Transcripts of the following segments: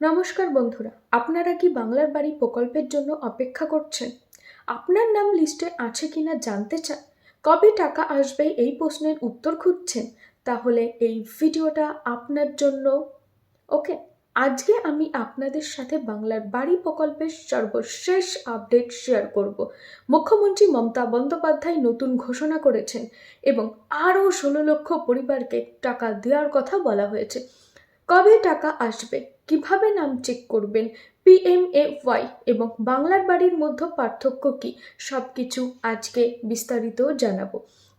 নমস্কার বন্ধুরা, আপনারা কি বাংলার বাড়ি প্রকল্পের জন্য অপেক্ষা করছেন? আপনার নাম লিস্টে আছে কিনা জানতে চান? কবে টাকা আসবে এই প্রশ্নের উত্তর খুঁজছেন? তাহলে এই ভিডিওটা আপনার জন্য। ওকে, আজকে আমি আপনাদের সাথে বাংলার বাড়ি প্রকল্পের সর্বশেষ আপডেট শেয়ার করব। মুখ্যমন্ত্রী মমতা বন্দ্যোপাধ্যায় নতুন ঘোষণা করেছেন এবং আরও ষোলো লক্ষ পরিবারকে টাকা দেওয়ার কথা বলা হয়েছে। কবে টাকা আসবে? কীভাবে নাম চেক করবেন? পিএমএওয়াই এবং বাংলার বাড়ির মধ্যে পার্থক্য কী? সব কিছু আজকে বিস্তারিত জানাব।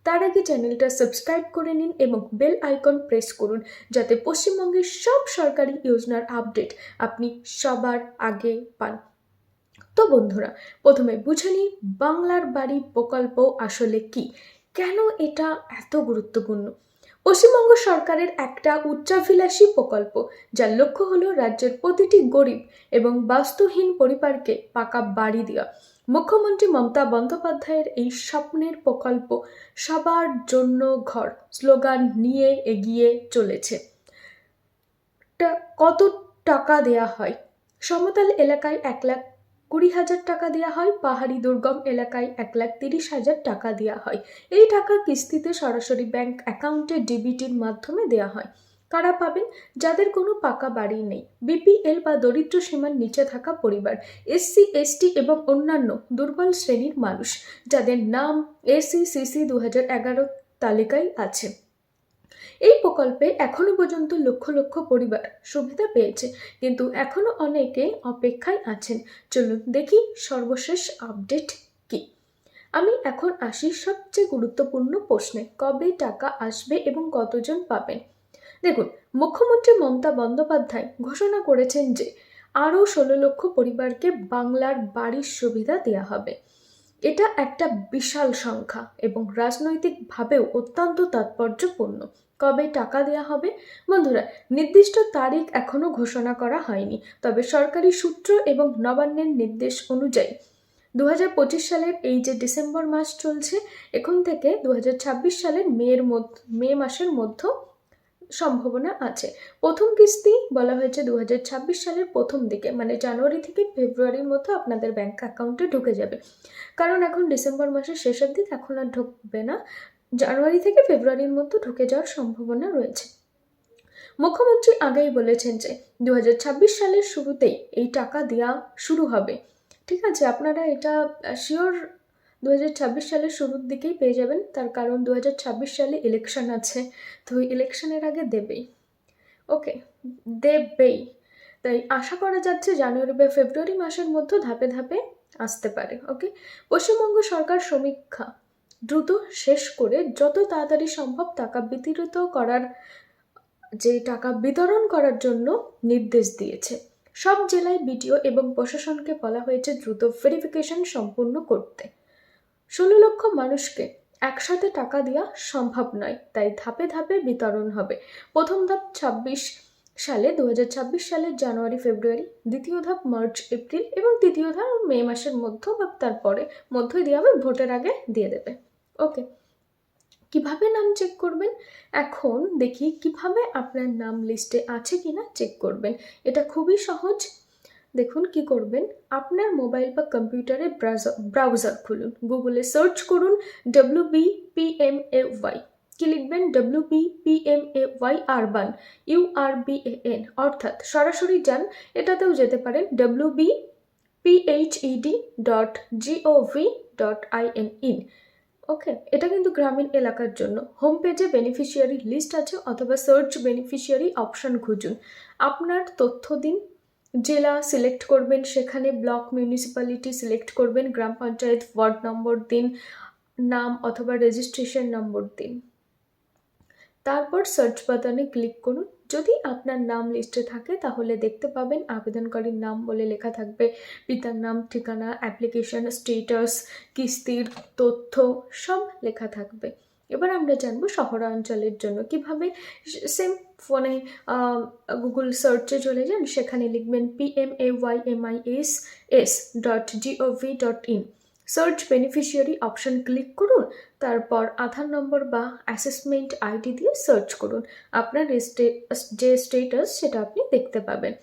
তার আগে চ্যানেলটা সাবস্ক্রাইব করে নিন এবং বেল আইকন প্রেস করুন যাতে পশ্চিমবঙ্গের সব সরকারি যোজনার আপডেট আপনি সবার আগে পান। তো বন্ধুরা, প্রথমে বুঝে নিই বাংলার বাড়ি প্রকল্প আসলে কি? কেন এটা এত গুরুত্বপূর্ণ? পশ্চিমবঙ্গ সরকারের একটা উচ্চাভিলাষী প্রকল্প, যার লক্ষ্য হলো রাজ্যের প্রতিটি গরিব এবং বাস্তুহীন পরিবারকে পাকা বাড়ি দেওয়া। মুখ্যমন্ত্রী মমতা বন্দ্যোপাধ্যায়ের এই স্বপ্নের প্রকল্প সবার জন্য ঘর, স্লোগান নিয়ে এগিয়ে চলেছে। কত টাকা দেয়া হয়? সমতল এলাকায় এক লাখ কুড়ি হাজার টাকা দেওয়া হয়, পাহাড়ি দুর্গম এলাকায় এক লাখ তিরিশ হাজার টাকা দেওয়া হয়। এই টাকা কিস্তিতে সরাসরি ব্যাংক অ্যাকাউন্টে ডিবিটির মাধ্যমে দেওয়া হয়। কারা পাবেন? যাদের কোনো পাকা বাড়ি নেই। বিপিএল বা দরিদ্র সীমার নিচে থাকা পরিবার, এসসি, এসটি এবং অন্যান্য দুর্বল শ্রেণির মানুষ, যাদের নাম এসি সিসি দু হাজার এগারো তালিকায় আছে। এই প্রকল্পে এখনও পর্যন্ত লক্ষ লক্ষ পরিবার সুবিধা পেয়েছে, কিন্তু এখনও অনেকে অপেক্ষায় আছেন। চলুন দেখি সর্বশেষ আপডেট কি? আমি এখন আসি সবচেয়ে গুরুত্বপূর্ণ প্রশ্নে, কবে টাকা আসবে এবং কতজন পাবেন? দেখুন, মুখ্যমন্ত্রী মমতা বন্দ্যোপাধ্যায় ঘোষণা করেছেন যে আরও ষোলো লক্ষ পরিবারকে বাংলার বাড়ির সুবিধা দেওয়া হবে। এটা একটা বিশাল সংখ্যা এবং রাজনৈতিকভাবেও অত্যন্ত তাৎপর্যপূর্ণ। কবে টাকা দেওয়া হবে? বন্ধুরা, নির্দিষ্ট তারিখ এখনও ঘোষণা করা হয়নি, তবে সরকারি সূত্র এবং নবান্নের নির্দেশ অনুযায়ী দু হাজার পঁচিশ সালের এই যে ডিসেম্বর মাস চলছে, এখন থেকে দু হাজার ছাব্বিশ সালের মেয়ের মধ্য, মে মাসের মধ্য সম্ভাবনা আছে। প্রথম কিস্তি বলা হয়েছে দু হাজার ছাব্বিশ সালের প্রথম দিকে মানে জানুয়ারি থেকে ফেব্রুয়ারির মধ্যে আপনাদের ব্যাংক অ্যাকাউন্টে ঢুকে যাবে। কারণ এখন ডিসেম্বর মাসের শেষের দিক এখন আর ঢুকবে না। জানুয়ারি থেকে ফেব্রুয়ারির মধ্যে ঢুকে যাওয়ার সম্ভাবনা রয়েছে। মুখ্যমন্ত্রী আগেই বলেছেন যে দু হাজার ছাব্বিশ সালের শুরুতেই এই টাকা দেওয়া শুরু হবে। ঠিক আছে, আপনারা এটা শিওর দু হাজার ছাব্বিশ সালের শুরুর দিকেই পেয়ে যাবেন, তার কারণ দু হাজার ছাব্বিশ সালে ইলেকশন আছে, তো ইলেকশনের আগে দেবেই। ওকে দেবেই। তাই আশা করা যাচ্ছে জানুয়ারি বা ফেব্রুয়ারি মাসের মধ্যে ধাপে ধাপে আসতে পারে ওকে পশ্চিমবঙ্গ সরকার সমীক্ষা দ্রুত শেষ করে যত তাড়াতাড়ি সম্ভব টাকা বিতরিত করার, যে টাকা বিতরণ করার জন্য নির্দেশ দিয়েছে। সব জেলায় বিডিও এবং প্রশাসনকে বলা হয়েছে দ্রুত ভেরিফিকেশন সম্পূর্ণ করতে। ষোলো লক্ষ মানুষকে একসাথে টাকা দেওয়া সম্ভব নয়, তাই ধাপে ধাপে বিতরণ হবে। প্রথম ধাপ ছাব্বিশ সালে দু হাজার ছাব্বিশ সালের জানুয়ারি, ফেব্রুয়ারি, দ্বিতীয় ধাপ মার্চ, এপ্রিল এবং তৃতীয় ধাপ মে মাসের মধ্য বা তারপরে মধ্যই দেওয়া হবে, ভোটের আগে দিয়ে দেবে। ওকে কীভাবে নাম চেক করবেন? এখন দেখি কীভাবে আপনার নাম লিস্টে আছে কিনা চেক করবেন। এটা খুবই সহজ। দেখুন কি করবেন? আপনার মোবাইল বা কম্পিউটারে ব্রাউজার ব্রাউজার খুলুন। গুগলে সার্চ করুন W B P M A Y কি লিখবেন? W B P M A Y urban U R B A N অর্থাৎ সরাসরি যান, এটাতেও যেতে পারেন। W B PHED dot GOV dot I N in okay এটা কিন্তু গ্রামীণ এলাকার জন্য। হোম পেজে বেনিফিশিয়ারি লিস্ট আছে অথবা সার্চ বেনিফিশিয়ারি অপশন খুঁজুন। আপনার তথ্য দিন, জেলা সিলেক্ট করবেন, সেখানে ব্লক মিউনিসিপ্যালিটি সিলেক্ট করবেন, গ্রাম পঞ্চায়েত ওয়ার্ড নম্বর দিন, নাম অথবা রেজিস্ট্রেশন নম্বর দিন। তারপর সার্চ বাটনে ক্লিক করুন। যদি আপনার নাম লিস্টে থাকে, তাহলে দেখতে পাবেন আবেদনকারীর নাম বলে লেখা থাকবে। পিতার নাম, ঠিকানা অ্যাপ্লিকেশন স্টেটাস কিস্তির তথ্য, সব লেখা থাকবে। এবার আমরা জানব শহরাঞ্চলের জন্য। কীভাবে? সেম ফোনে গুগল সার্চে চলে যান, সেখানে লিখবেন P M A Y M I S S dot GOV dot in search beneficiary option click করুন, তারপর আধার নম্বর বা অ্যাসেসমেন্ট আইডি দিয়ে সার্চ করুন। আপনার যে স্টেটাস সেটা আপনি দেখতে পাবেন।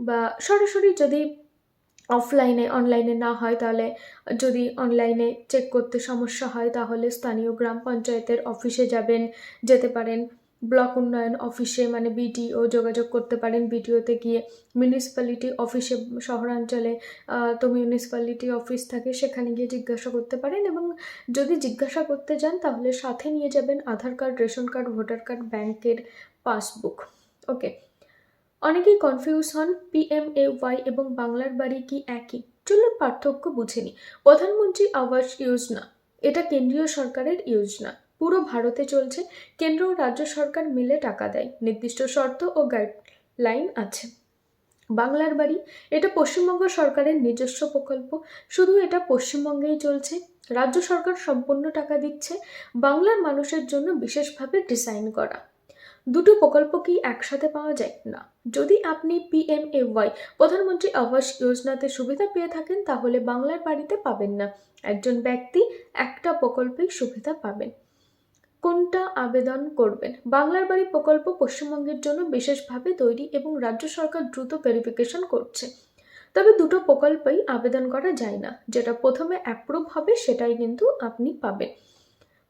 বা সরাসরি যদি অফলাইনে অনলাইনে না হয়, তাহলে যদি অনলাইনে চেক করতে সমস্যা হয়, তাহলে স্থানীয় গ্রাম পঞ্চায়েতের অফিসে যাবেন, যেতে পারেন। ব্লক উন্নয়ন অফিসে মানে বিডিও যোগাযোগ করতে পারেন। বিডিওতে গিয়ে মিউনিসিপ্যালিটি অফিসে শহরাঞ্চলে তো মিউনিসিপ্যালিটি অফিস থাকে, সেখানে গিয়ে জিজ্ঞাসা করতে পারেন এবং যদি জিজ্ঞাসা করতে যান তাহলে সাথে নিয়ে যাবেন Aadhaar card, ration card, voter card, ব্যাংকের পাসবুক। ওকে। অনেকেই কনফিউজ হন পিএমএওয়াই এবং বাংলার বাড়ি কি একই? চলুন পার্থক্য বুঝে নিই। প্রধানমন্ত্রী আবাস যোজনা, এটা কেন্দ্রীয় সরকারের যোজনা। পুরো ভারতে চলছে। কেন্দ্র ও রাজ্য সরকার মিলে টাকা দেয়। নির্দিষ্ট শর্ত ও গাইডলাইন আছে। বাংলার বাড়ি, এটা পশ্চিমবঙ্গ সরকারের নিজস্ব প্রকল্প। শুধু এটা পশ্চিমবঙ্গেই চলছে। রাজ্য সরকার সম্পূর্ণ টাকা দিচ্ছে বাংলার মানুষের জন্য বিশেষভাবে ডিজাইন করা। দুটো প্রকল্প কি একসাথে পাওয়া যায়? না। যদি আপনি পিএমএওয়াই প্রধানমন্ত্রী আবাস যোজনাতে সুবিধা পেয়ে থাকেন, তাহলে বাংলার বাড়িতে পাবেন না। একজন ব্যক্তি একটা প্রকল্পেই সুবিধা পাবেন। কোনটা আবেদন করবেন? বাংলার বাড়ি প্রকল্প পশ্চিমবঙ্গের জন্য বিশেষভাবে তৈরি এবং রাজ্য সরকার দ্রুত ভেরিফিকেশন করছে। তবে দুটো প্রকল্পেই আবেদন করা যায় না। যেটা প্রথমে অ্যাপ্রুভ হবে, সেটাই কিন্তু আপনি পাবেন।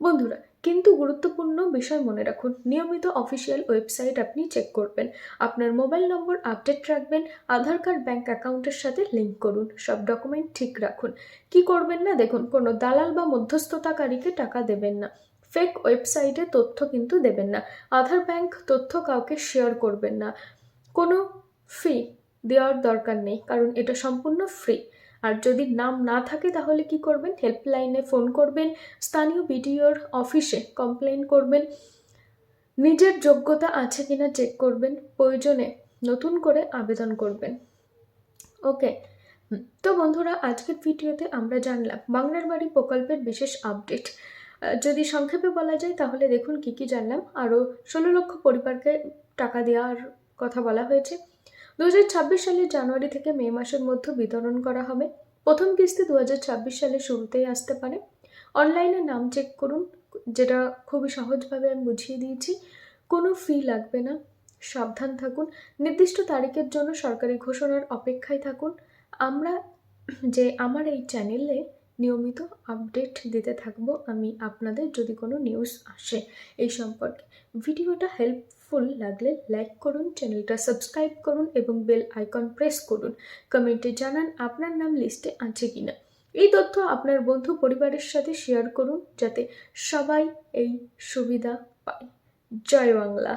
বন্ধুরা, কিন্তু গুরুত্বপূর্ণ বিষয় মনে রাখুন। নিয়মিত অফিসিয়াল ওয়েবসাইট আপনি চেক করবেন। আপনার মোবাইল নম্বর আপডেট রাখবেন। আধার কার্ড ব্যাঙ্ক অ্যাকাউন্টের সাথে লিঙ্ক করুন। সব ডকুমেন্ট ঠিক রাখুন। কি করবেন না? দেখুন, কোনো দালাল বা মধ্যস্থতাকারীকে টাকা দেবেন না। ফেক ওয়েবসাইটে তথ্য কিন্তু দেবেন না। আধার ব্যাংক তথ্য কাউকে শেয়ার করবেন না। কোনো ফি দেওয়ার দরকার নেই, কারণ এটা সম্পূর্ণ ফ্রি। আর যদি নাম না থাকে তাহলে কি করবেন? হেল্পলাইনে ফোন করবেন, স্থানীয় বিডিওর অফিসে কমপ্লেন করবেন, নিজের যোগ্যতা আছে কিনা চেক করবেন, প্রয়োজনে নতুন করে আবেদন করবেন। ওকে তো বন্ধুরা, আজকের ভিডিওতে আমরা জানলাম বাংলার বাড়ি প্রকল্পের বিশেষ আপডেট। যদি সংক্ষেপে বলা যায়, তাহলে দেখুন কি কি জানলাম। আরও ষোলো লক্ষ পরিবারকে টাকা দেওয়ার কথা বলা হয়েছে। দু হাজার ছাব্বিশ সালের জানুয়ারি থেকে মে মাসের মধ্যে বিতরণ করা হবে। প্রথম কিস্তি দু সালের শুরুতেই আসতে পারে। অনলাইনে নাম চেক করুন, যেটা খুবই সহজভাবে আমি বুঝিয়ে দিয়েছি। কোনো ফি লাগবে না, সাবধান থাকুন। নির্দিষ্ট তারিখের জন্য সরকারি ঘোষণার অপেক্ষায় থাকুন। আমরা যে আমার এই চ্যানেলে নিয়মিত আপডেট দিতে থাকব। আমি আপনাদের যদি কোনো নিউজ আসে এই সম্পর্কে। ভিডিওটা হেল্পফুল লাগলে লাইক করুন চ্যানেলটা সাবস্ক্রাইব করুন এবং বেল আইকন প্রেস করুন। কমেন্টে জানান আপনার নাম লিস্টে আছে কি না এই তথ্য আপনার বন্ধু, পরিবারের সাথে শেয়ার করুন যাতে সবাই এই সুবিধা পায়। জয় বাংলা।